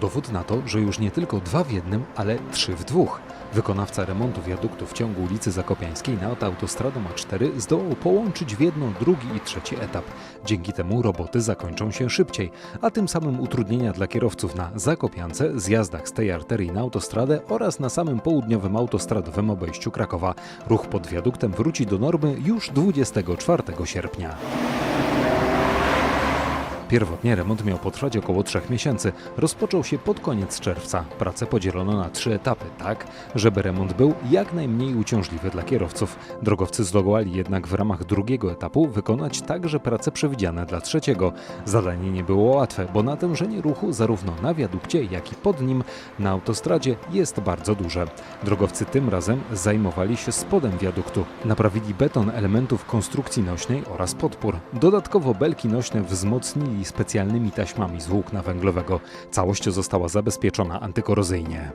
dowód na to, że już nie tylko dwa w jednym, ale trzy w dwóch. Wykonawca remontu wiaduktu w ciągu ulicy Zakopiańskiej nad autostradą A4 zdołał połączyć w jedno drugi i trzeci etap. Dzięki temu roboty zakończą się szybciej, a tym samym utrudnienia dla kierowców na Zakopiance, zjazdach z tej arterii na autostradę oraz na samym południowym autostradowym obejściu Krakowa. Ruch pod wiaduktem wróci do normy już 24 sierpnia. Pierwotnie remont miał potrwać około trzech miesięcy. Rozpoczął się pod koniec czerwca. Pracę podzielono na trzy etapy, tak, żeby remont był jak najmniej uciążliwy dla kierowców. Drogowcy zdołali jednak w ramach drugiego etapu wykonać także prace przewidziane dla trzeciego. Zadanie nie było łatwe, bo natężenie ruchu zarówno na wiadukcie, jak i pod nim na autostradzie jest bardzo duże. Drogowcy tym razem zajmowali się spodem wiaduktu. Naprawili beton elementów konstrukcji nośnej oraz podpór. Dodatkowo belki nośne wzmocnili specjalnymi taśmami z włókna węglowego. Całość została zabezpieczona antykorozyjnie.